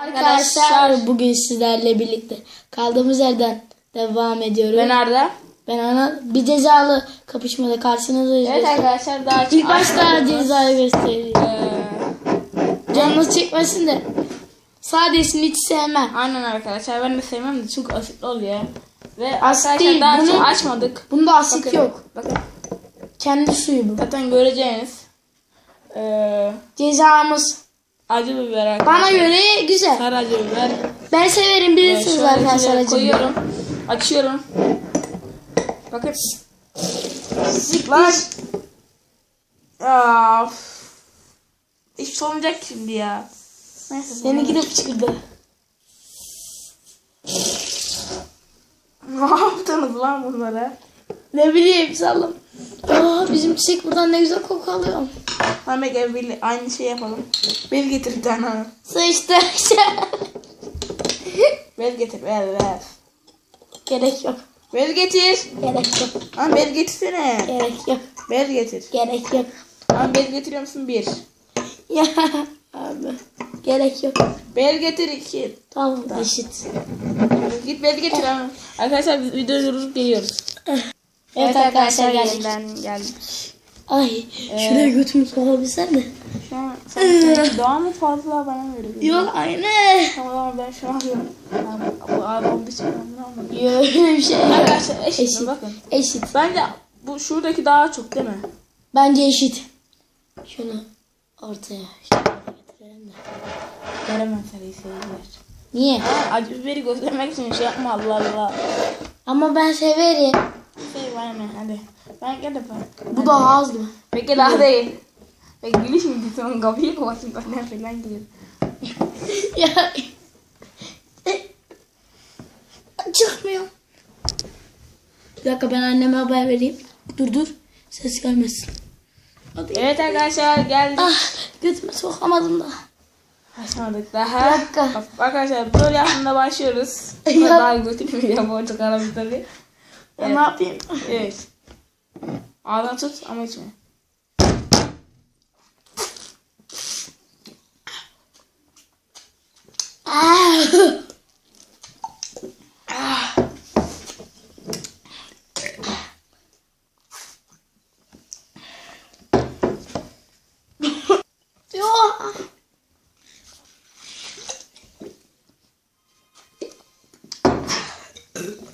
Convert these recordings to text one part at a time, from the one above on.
Arkadaşlar bugün sizlerle birlikte kaldığımız yerden devam ediyoruz. Ben Arda. Ben ana bir cezalı kapışmada karşınızdayız. Evet arkadaşlar daha İlk başta cezayı göstereyim. Ee, Canınız çekmesin de sadesini hiç sevmem. aynen arkadaşlar ben de sevmem de çok asitli oluyor. Ve Asit değil, daha bunu- açmadık. Bunda asit Bakın, yok. Bakın Kendi suyu bu. zaten göreceğiniz. Ee, Cezamız acı biber arkadaşlar. bana göre güzel. Sarı acı biber. Ben severim Ee, bilirsiniz içine acı biber. koyuyorum. Açıyorum. Bakın. Lan. Üf. Hiç solmayacak şimdi ya. Neyse. Seninki de fışkırdı. Ne yaptınız lan bunlara? Ne bileyim sallım. Aa, bizim çiçek buradan ne güzel koku alıyor. Tamam gel bir aynı şey yapalım. Bez getir bir tane. Sıçtı. Bez getir ver ver. Gerek yok. Bez getir. Gerek yok. Lan bez getirsene. Gerek yok. Bez getir. Gerek yok. Lan bez getiriyor musun bir? Ya abi. Gerek yok. Bez getir iki. Tamam eşit. Git bez getir ama. Arkadaşlar biz videoyu durdurup geliyoruz. Evet, arkadaşlar geldik. yeniden geldik. Ay şuraya götümü sokabilsen de. Şu an sanki daha mı fazla bana mı veriyor? Yok aynı. Tamam ben şu an Bu için ben bunu almadım. Yok öyle bir şey yok. Arkadaşlar eşit, bakın. Eşit. Bence bu şuradaki daha çok değil mi? Bence eşit. Şunu ortaya getirelim de. Veremem seni seyirciler. Niye? Acı biberi göstermek için şey yapma Allah Allah. Ama ben severim. Şey var mı hadi. Ben gel ben. Bu da az mı? Peki daha değil. Peki gülüş mü gitsin kapıyı kapatayım benden falan geliyor. ya. Çıkmıyor. Bir dakika ben anneme haber vereyim. Dur dur. Ses gelmesin. Hadi. Evet arkadaşlar geldik. Ah götüme sokamadım da. Başlamadık daha. Bir dakika. Bak, arkadaşlar böyle aslında başlıyoruz. Daha götürmüyor bu çok aramız tabii. Ya ne yapayım? Evet. Ağzını tut ama içme. Ah. Yok.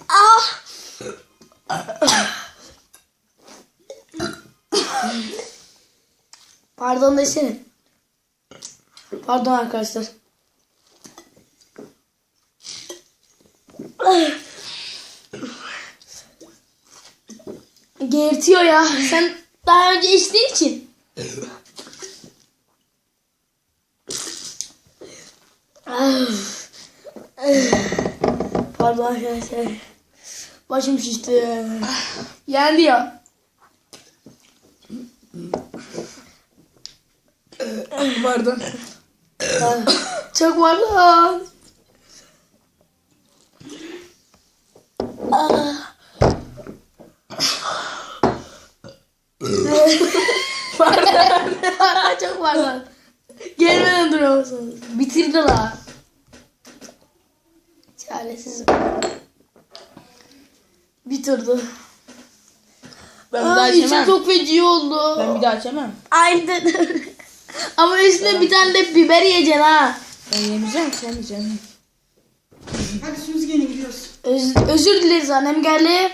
Ah. Pardon desene. Pardon arkadaşlar. Geğirtiyor ya. Sen daha önce içtiğin için. Pardon arkadaşlar. Başım şişti. Yendi ya. Pardon. Çok pardon. Ah. pardon. Çok pardon. Gelmeden duramazsınız. Bitirdi la. Çaresiz. Bitirdi. Ben bir daha Ay içim içemem. çok feci oldu. Ben bir daha içemem. Aynen öyle. Ama üstüne bir tane de biber yiyeceksin ha. Ben yemeyeceğim sen yiyeceksin. Hadi yine gidiyoruz. Öz- özür dileriz annem geldi.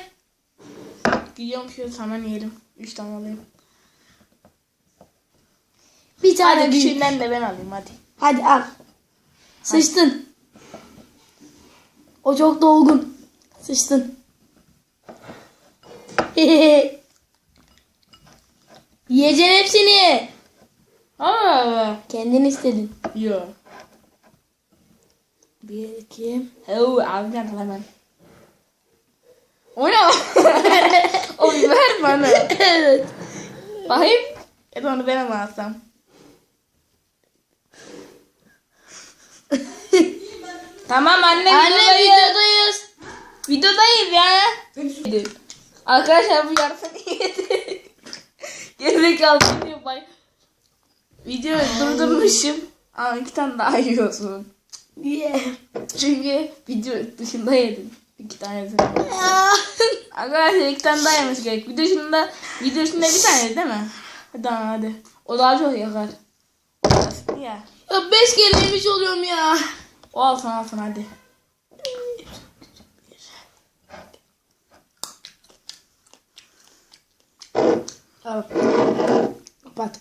Gidiyorum şöyle hemen yiyelim. Üç tane alayım. Bir tane Hadi büyük. küçüğünden de ben alayım hadi. Hadi al. Sıçtın. O çok dolgun. Sıçtın. Yiyeceksin hepsini. Aa. Kendin istedin. Yo. Bir, iki. Ağzını yapma hemen. O ne? o biber bana. evet. Bakayım. Ya da onu ben mi alsam? tamam anne, Anne videodayız. videodayız. Videodayız ya. Arkadaşlar bu yarısını yedi. Gerizekalı diyor bay. Videoyu durdurmuşum. Ama iki tane daha yiyorsun. Niye? Çünkü video dışında yedim. İki tanesini. Ya. Arkadaşlar iki tane daha yemesi gerek. Video dışında, video dışında bir tane değil mi? Hadi tamam hadi. O daha çok yakar. Ya. Ya beş kere yemiş oluyorum ya. O alsın alsın hadi. Tamam. Kapat.